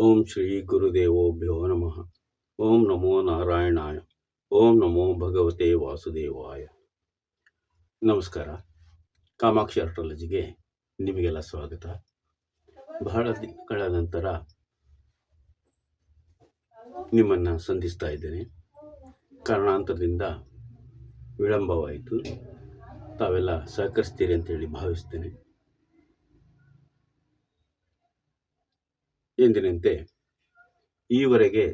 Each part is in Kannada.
ಓಂ ಶ್ರೀ ಗುರುದೇವೋಭ್ಯೋ ನಮಃ. ಓಂ ನಮೋ ನಾರಾಯಣಾಯ. ಓಂ ನಮೋ ಭಗವತೆ ವಾಸುದೇವಾಯ. ನಮಸ್ಕಾರ. ಕಾಮಾಕ್ಷಿ ಆರ್ಟ್ರಾಲಜಿಗೆ ನಿಮಗೆಲ್ಲ ಸ್ವಾಗತ. ಬಹಳ ದಿನಗಳ ನಂತರ ನಿಮ್ಮನ್ನು ಸಂಧಿಸ್ತಾ ಇದ್ದೇನೆ. ಕಾರಣಾಂತರದಿಂದ ವಿಳಂಬವಾಯಿತು. ತಾವೆಲ್ಲ ಸಹಕರಿಸ್ತೀರಿ ಅಂತೇಳಿ ಭಾವಿಸ್ತೇನೆ. ಎಂದಿನಂತೆ ಈವರೆಗೆ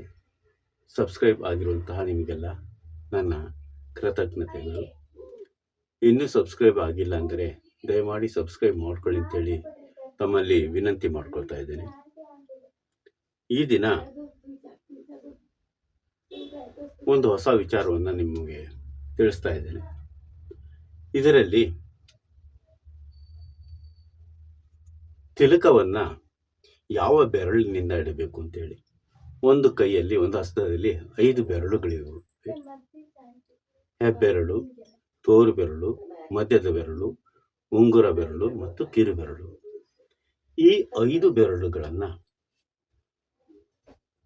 ಸಬ್ಸ್ಕ್ರೈಬ್ ಆಗಿರುವಂತಹ ನಿಮಗೆಲ್ಲ ನನ್ನ ಕೃತಜ್ಞತೆಗಳು. ಇನ್ನೂ ಸಬ್ಸ್ಕ್ರೈಬ್ ಆಗಿಲ್ಲ ಅಂದರೆ ದಯಮಾಡಿ ಸಬ್ಸ್ಕ್ರೈಬ್ ಮಾಡ್ಕೊಳ್ಳಿ ಅಂತೇಳಿ ತಮ್ಮಲ್ಲಿ ವಿನಂತಿ ಮಾಡ್ಕೊಳ್ತಾ ಇದ್ದೇನೆ. ಈ ದಿನ ಒಂದು ಹೊಸ ವಿಚಾರವನ್ನು ನಿಮಗೆ ತಿಳಿಸ್ತಾ ಇದ್ದೇನೆ. ಇದರಲ್ಲಿ ತಿಲಕವನ್ನ ಯಾವ ಬೆರಳಿನಿಂದ ಇಡಬೇಕು ಅಂತೇಳಿ? ಒಂದು ಕೈಯಲ್ಲಿ, ಒಂದು ಹಸ್ತದಲ್ಲಿ ಐದು ಬೆರಳುಗಳಿವೆ. ಹೆಬ್ಬೆರಳು ತೋರು ಬೆರಳು ಮಧ್ಯದ ಬೆರಳು, ಉಂಗುರ ಬೆರಳು ಮತ್ತು ಕಿರು ಬೆರಳು. ಈ ಐದು ಬೆರಳುಗಳನ್ನು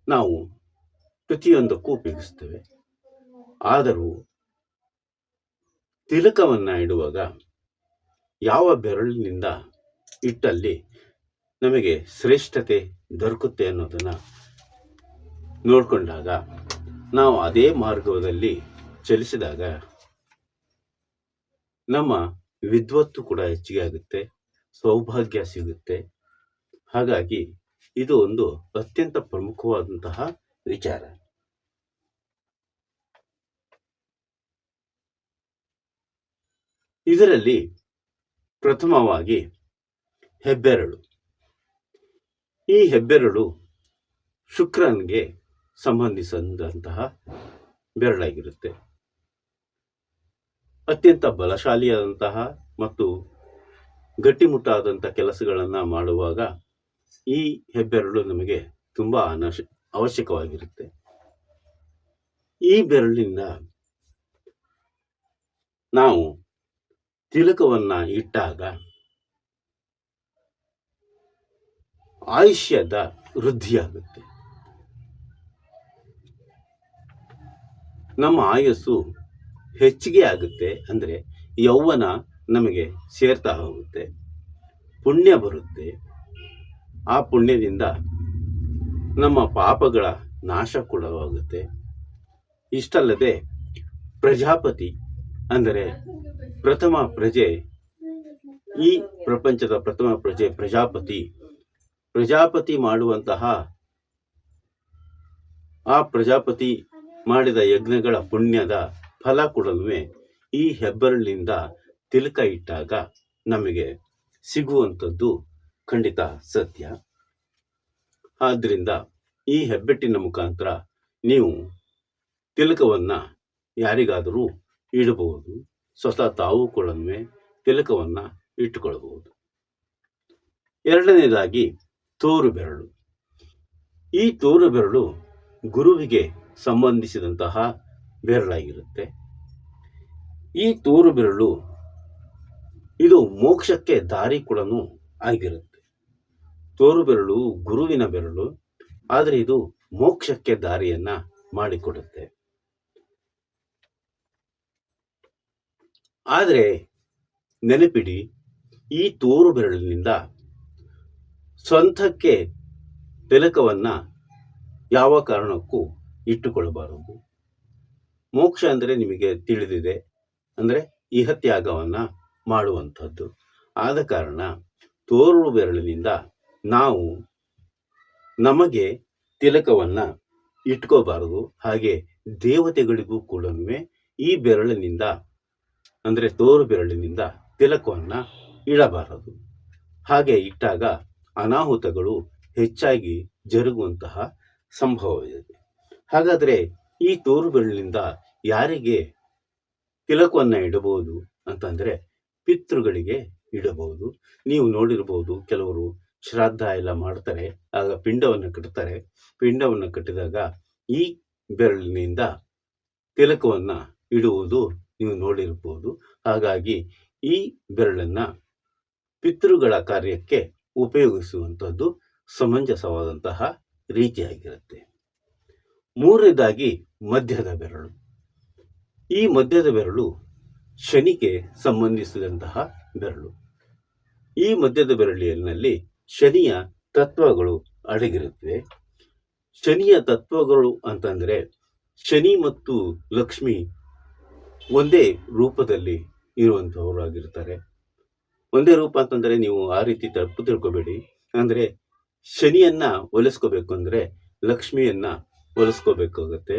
ನಾವು ಪ್ರತಿಯೊಂದಕ್ಕೂ ಉಪಯೋಗಿಸ್ತೇವೆ. ಆದರೂ ತಿಲಕವನ್ನು ಇಡುವಾಗ ಯಾವ ಬೆರಳಿನಿಂದ ಇಟ್ಟಲ್ಲಿ ನಮಗೆ ಶ್ರೇಷ್ಠತೆ ದೊರಕುತ್ತೆ ಅನ್ನೋದನ್ನು ನೋಡಿಕೊಂಡಾಗ ನಾವು ಅದೇ ಮಾರ್ಗದಲ್ಲಿ ಚಲಿಸಿದಾಗ ನಮ್ಮ ವಿದ್ವತ್ತು ಕೂಡ ಹೆಚ್ಚಿಗೆ ಆಗುತ್ತೆ, ಸೌಭಾಗ್ಯ ಸಿಗುತ್ತೆ. ಹಾಗಾಗಿ ಇದು ಒಂದು ಅತ್ಯಂತ ಪ್ರಮುಖವಾದಂತಹ ವಿಚಾರ. ಇದರಲ್ಲಿ ಪ್ರಥಮವಾಗಿ ಹೆಬ್ಬೆರಳು. ಈ ಹೆಬ್ಬೆರಳು ಶುಕ್ರನ್ಗೆ ಸಂಬಂಧಿಸಿದಂತಹ ಬೆರಳಾಗಿರುತ್ತೆ. ಅತ್ಯಂತ ಬಲಶಾಲಿಯಾದಂತಹ ಮತ್ತು ಗಟ್ಟಿಮುಟ್ಟಾದಂಥ ಕೆಲಸಗಳನ್ನು ಮಾಡುವಾಗ ಈ ಹೆಬ್ಬೆರಳು ನಮಗೆ ತುಂಬ ಅನಶ, ಅವಶ್ಯಕವಾಗಿರುತ್ತೆ. ಈ ಬೆರಳಿನಿಂದ ನಾವು ತಿಲಕವನ್ನು ಇಟ್ಟಾಗ ಆಯುಷ್ಯದ ವೃದ್ಧಿಯಾಗುತ್ತೆ. ನಮ್ಮ ಆಯಸ್ಸು ಹೆಚ್ಚಿಗೆ ಆಗುತ್ತೆ ಅಂದರೆ ಯೌವನ ನಮಗೆ ಸೇರ್ತಾ ಹೋಗುತ್ತೆ, ಪುಣ್ಯ ಬರುತ್ತೆ. ಆ ಪುಣ್ಯದಿಂದ ನಮ್ಮ ಪಾಪಗಳ ನಾಶ ಕೂಡ ಆಗುತ್ತೆ. ಇಷ್ಟಲ್ಲದೆ ಪ್ರಜಾಪತಿ ಅಂದರೆ ಪ್ರಥಮ ಪ್ರಜೆ, ಈ ಪ್ರಪಂಚದ ಪ್ರಥಮ ಪ್ರಜೆ ಪ್ರಜಾಪತಿ ಪ್ರಜಾಪತಿ ಮಾಡುವಂತಹ ಆ ಪ್ರಜಾಪತಿ ಮಾಡಿದ ಯಜ್ಞಗಳ ಪುಣ್ಯದ ಫಲ ಕೊಡಲುವೆ ಈ ಹೆಬ್ಬರಳಿನಿಂದ ತಿಲಕ ಇಟ್ಟಾಗ ನಮಗೆ ಸಿಗುವಂಥದ್ದು ಖಂಡಿತ ಸತ್ಯ. ಆದ್ದರಿಂದ ಈ ಹೆಬ್ಬೆಟ್ಟಿನ ಮುಖಾಂತರ ನೀವು ತಿಲಕವನ್ನು ಯಾರಿಗಾದರೂ ಇಡಬಹುದು. ಸ್ವತಃ ತಾವು ಕೂಡ ತಿಲಕವನ್ನು ಇಟ್ಟುಕೊಳ್ಳಬಹುದು. ಎರಡನೇದಾಗಿ ತೋರು ಬೆರಳು. ಈ ತೋರು ಬೆರಳು ಗುರುವಿಗೆ ಸಂಬಂಧಿಸಿದಂತಹ ಬೆರಳಾಗಿರುತ್ತೆ. ಈ ತೋರು ಬೆರಳು ಇದು ಮೋಕ್ಷಕ್ಕೆ ದಾರಿ ಕೂಡ ಆಗಿರುತ್ತೆ. ತೋರು ಬೆರಳು ಗುರುವಿನ ಬೆರಳು, ಆದರೆ ಇದು ಮೋಕ್ಷಕ್ಕೆ ದಾರಿಯನ್ನ ಮಾಡಿಕೊಡುತ್ತೆ. ಆದರೆ ನೆನಪಿಡಿ, ಈ ತೋರು ಬೆರಳಿನಿಂದ ಸ್ವಂತಕ್ಕೆ ತಿಲಕವನ್ನು ಯಾವ ಕಾರಣಕ್ಕೂ ಇಟ್ಟುಕೊಳ್ಳಬಾರದು. ಮೋಕ್ಷ ಅಂದರೆ ನಿಮಗೆ ತಿಳಿದಿದೆ. ಅಂದರೆ ಇಹತ್ಯಾಗವನ್ನ ಮಾಡುವಂಥದ್ದು. ಆದ ಕಾರಣ ತೋರು ಬೆರಳಿನಿಂದ ನಾವು ನಮಗೆ ತಿಲಕವನ್ನು ಇಟ್ಕೋಬಾರದು. ಹಾಗೆ ದೇವತೆಗಳಿಗೂ ಕೂಡ ಈ ಬೆರಳಿನಿಂದ, ಅಂದರೆ ತೋರು ಬೆರಳಿನಿಂದ ತಿಲಕವನ್ನು ಇಡಬಾರದು. ಹಾಗೆ ಇಟ್ಟಾಗ ಅನಾಹುತಗಳು ಹೆಚ್ಚಾಗಿ ಜರುಗುವಂತಹ ಸಂಭವವಿದೆ. ಹಾಗಾದರೆ ಈ ತೋರು ಬೆರಳಿನಿಂದ ಯಾರಿಗೆ ತಿಲಕವನ್ನು ಇಡಬಹುದು ಅಂತಂದರೆ ಪಿತೃಗಳಿಗೆ ಇಡಬಹುದು. ನೀವು ನೋಡಿರಬಹುದು ಕೆಲವರು ಶ್ರಾದ್ದ ಎಲ್ಲ ಮಾಡ್ತಾರೆ, ಆಗ ಪಿಂಡವನ್ನು ಕಟ್ತಾರೆ. ಪಿಂಡವನ್ನು ಕಟ್ಟಿದಾಗ ಈ ಬೆರಳಿನಿಂದ ತಿಲಕವನ್ನು ಇಡುವುದು ನೀವು ನೋಡಿರಬಹುದು ಹಾಗಾಗಿ ಈ ಬೆರಳನ್ನು ಪಿತೃಗಳ ಕಾರ್ಯಕ್ಕೆ ಉಪಯೋಗಿಸುವಂಥದ್ದು ಸಮಂಜಸವಾದಂತಹ ರೀತಿಯಾಗಿರುತ್ತೆ. ಮೂರನೇದಾಗಿ ಮಧ್ಯದ ಬೆರಳು. ಈ ಮಧ್ಯದ ಬೆರಳು ಶನಿಗೆ ಸಂಬಂಧಿಸಿದಂತಹ ಬೆರಳು. ಈ ಮಧ್ಯದ ಬೆರಳಿನಲ್ಲಿ ಶನಿಯ ತತ್ವಗಳು ಅಡಗಿರುತ್ತವೆ. ಶನಿಯ ತತ್ವಗಳು ಅಂತಂದರೆ ಶನಿ ಮತ್ತು ಲಕ್ಷ್ಮಿ ಒಂದೇ ರೂಪದಲ್ಲಿ ಇರುವಂಥವರು ಆಗಿರ್ತಾರೆ ಒಂದೇ ರೂಪ ಅಂತಂದ್ರೆ ನೀವು ಆ ರೀತಿ ತಪ್ಪು ತಿಳ್ಕೊಬೇಡಿ. ಅಂದ್ರೆ ಶನಿಯನ್ನ ಒಲಿಸ್ಕೋಬೇಕು ಅಂದ್ರೆ ಲಕ್ಷ್ಮಿಯನ್ನ ಒಲಿಸ್ಕೋಬೇಕಾಗತ್ತೆ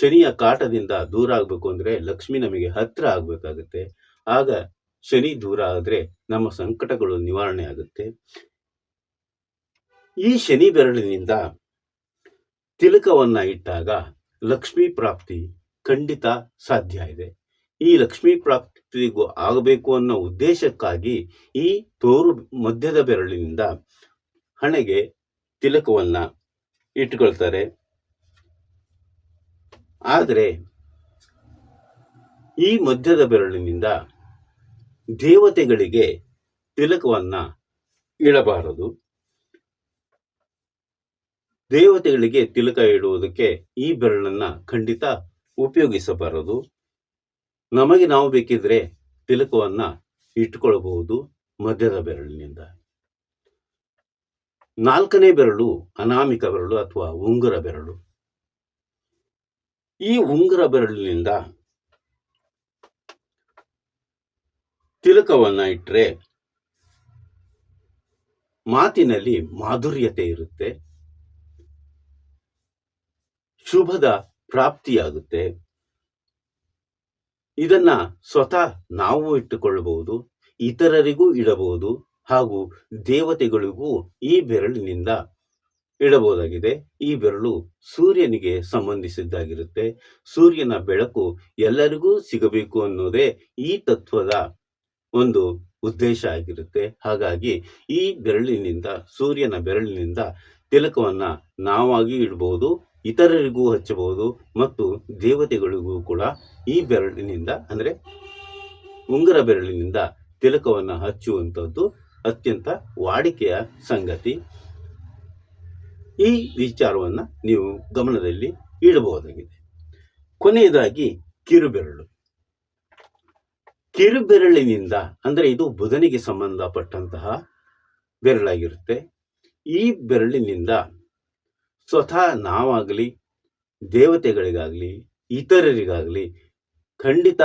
ಶನಿಯ ಕಾಟದಿಂದ ದೂರ ಆಗ್ಬೇಕು ಅಂದ್ರೆ ಲಕ್ಷ್ಮಿ ನಮಗೆ ಹತ್ರ ಆಗ್ಬೇಕಾಗತ್ತೆ. ಆಗ ಶನಿ ದೂರ ಆದ್ರೆ ನಮ್ಮ ಸಂಕಟಗಳು ನಿವಾರಣೆ ಆಗುತ್ತೆ. ಈ ಶನಿ ಬೆರಳಿನಿಂದ ತಿಲಕವನ್ನ ಇಟ್ಟಾಗ ಲಕ್ಷ್ಮೀ ಪ್ರಾಪ್ತಿ ಖಂಡಿತ ಸಾಧ್ಯ ಇದೆ. ಈ ಲಕ್ಷ್ಮೀ ಪ್ರಾಪ್ತಿಗೂ ಆಗಬೇಕು ಅನ್ನೋ ಉದ್ದೇಶಕ್ಕಾಗಿ ಈ ತೋರು ಮಧ್ಯದ ಬೆರಳಿನಿಂದ ಹಣೆಗೆ ತಿಲಕವನ್ನ ಇಟ್ಕೊಳ್ತಾರೆ. ಆದರೆ ಈ ಮಧ್ಯದ ಬೆರಳಿನಿಂದ ದೇವತೆಗಳಿಗೆ ತಿಲಕವನ್ನ ಇಡಬಾರದು. ದೇವತೆಗಳಿಗೆ ತಿಲಕ ಇಡುವುದಕ್ಕೆ ಈ ಬೆರಳನ್ನ ಖಂಡಿತ ಉಪಯೋಗಿಸಬಾರದು. ನಮಗೆ ನಾವು ಬೇಕಿದ್ರೆ ತಿಲಕವನ್ನ ಇಟ್ಟುಕೊಳ್ಳಬಹುದು ಮಧ್ಯದ ಬೆರಳಿನಿಂದ. ನಾಲ್ಕನೇ ಬೆರಳು ಅನಾಮಿಕ ಬೆರಳು ಅಥವಾ ಉಂಗುರ ಬೆರಳು. ಈ ಉಂಗುರ ಬೆರಳಿನಿಂದ ತಿಲಕವನ್ನ ಇಟ್ಟರೆ ಮಾತಿನಲ್ಲಿ ಮಾಧುರ್ಯತೆ ಇರುತ್ತೆ, ಶುಭದ ಪ್ರಾಪ್ತಿಯಾಗುತ್ತೆ ಇದನ್ನ ಸ್ವತಃ ನಾವು ಇಟ್ಟುಕೊಳ್ಳಬಹುದು, ಇತರರಿಗೂ ಇಡಬಹುದು ಹಾಗೂ ದೇವತೆಗಳಿಗೂ ಈ ಬೆರಳಿನಿಂದ ಇಡಬಹುದಾಗಿದೆ. ಈ ಬೆರಳು ಸೂರ್ಯನಿಗೆ ಸಂಬಂಧಿಸಿದ್ದಾಗಿರುತ್ತೆ. ಸೂರ್ಯನ ಬೆಳಕು ಎಲ್ಲರಿಗೂ ಸಿಗಬೇಕು ಅನ್ನೋದೇ ಈ ತತ್ವದ ಒಂದು ಉದ್ದೇಶ ಆಗಿರುತ್ತೆ. ಹಾಗಾಗಿ ಈ ಬೆರಳಿನಿಂದ, ಸೂರ್ಯನ ಬೆರಳಿನಿಂದ ತಿಲಕವನ್ನ ನಾವಾಗಿ ಇಡಬಹುದು ಇತರರಿಗೂ ಹಚ್ಚಬಹುದು ಮತ್ತು ದೇವತೆಗಳಿಗೂ ಕೂಡ ಈ ಬೆರಳಿನಿಂದ, ಅಂದರೆ ಉಂಗುರ ಬೆರಳಿನಿಂದ ತಿಲಕವನ್ನು ಹಚ್ಚುವಂಥದ್ದು ಅತ್ಯಂತ ವಾಡಿಕೆಯ ಸಂಗತಿ. ಈ ವಿಚಾರವನ್ನು ನೀವು ಗಮನದಲ್ಲಿ ಇಡಬಹುದಾಗಿದೆ. ಕೊನೆಯದಾಗಿ ಕಿರುಬೆರಳು. ಕಿರುಬೆರಳಿನಿಂದ, ಅಂದರೆ ಇದು ಬುಧನಿಗೆ ಸಂಬಂಧಪಟ್ಟಂತಹ ಬೆರಳಾಗಿರುತ್ತೆ. ಈ ಬೆರಳಿನಿಂದ ಸ್ವತಃ ನಾವಾಗಲಿ, ದೇವತೆಗಳಿಗಾಗಲಿ, ಇತರರಿಗಾಗಲಿ ಖಂಡಿತ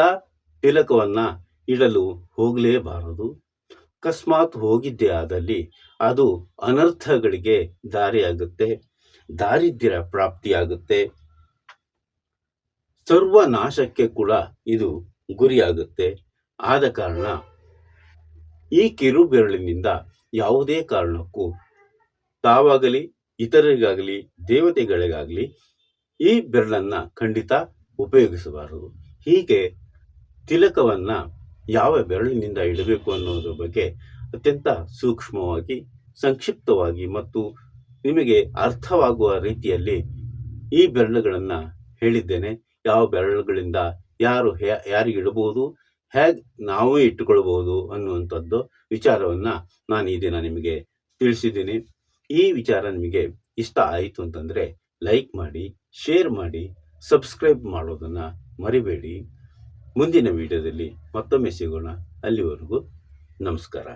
ತಿಲಕವನ್ನು ಇಡಲು ಹೋಗಲೇಬಾರದು. ಅಕಸ್ಮಾತ್ ಹೋಗಿದ್ದೇ ಆದಲ್ಲಿ ಅದು ಅನರ್ಥಗಳಿಗೆ ದಾರಿಯಾಗುತ್ತೆ, ದಾರಿದ್ರ್ಯ ಪ್ರಾಪ್ತಿಯಾಗುತ್ತೆ. ಸರ್ವನಾಶಕ್ಕೆ ಕೂಡ ಇದು ಗುರಿಯಾಗುತ್ತೆ. ಆದ ಕಾರಣ ಈ ಕಿರುಬೆರಳಿನಿಂದ ಯಾವುದೇ ಕಾರಣಕ್ಕೂ ತಾವಾಗಲಿ ಇತರರಿಗಾಗಲಿ, ದೇವತೆಗಳಿಗಾಗಲಿ ಈ ಬೆರಳನ್ನು ಖಂಡಿತ ಉಪಯೋಗಿಸಬಾರದು. ಹೀಗೆ ತಿಲಕವನ್ನು ಯಾವ ಬೆರಳಿನಿಂದ ಇಡಬೇಕು ಅನ್ನೋದ್ರ ಬಗ್ಗೆ ಅತ್ಯಂತ ಸೂಕ್ಷ್ಮವಾಗಿ, ಸಂಕ್ಷಿಪ್ತವಾಗಿ ಮತ್ತು ನಿಮಗೆ ಅರ್ಥವಾಗುವ ರೀತಿಯಲ್ಲಿ ಈ ಬೆರಳುಗಳನ್ನು ಹೇಳಿದ್ದೇನೆ. ಯಾವ ಬೆರಳುಗಳಿಂದ ಯಾರು ಯಾರಿಗೆ ಇಡಬಹುದು, ಹೇಗೆ ನಾವೇ ಇಟ್ಟುಕೊಳ್ಬಹುದು ಅನ್ನುವಂಥದ್ದು ವಿಚಾರವನ್ನು ನಾನು ಈ ದಿನ ನಿಮಗೆ ತಿಳಿಸಿದ್ದೀನಿ. ಈ ವಿಚಾರ ನಿಮಗೆ ಇಷ್ಟ ಆಯಿತು ಅಂತಂದರೆ ಲೈಕ್ ಮಾಡಿ ಶೇರ್ ಮಾಡಿ ಸಬ್ಸ್ಕ್ರೈಬ್ ಮಾಡೋದನ್ನು ಮರಿಬೇಡಿ. ಮುಂದಿನ ವಿಡಿಯೋದಲ್ಲಿ ಮತ್ತೊಮ್ಮೆ ಸಿಗೋಣ. ಅಲ್ಲಿವರೆಗೂ ನಮಸ್ಕಾರ.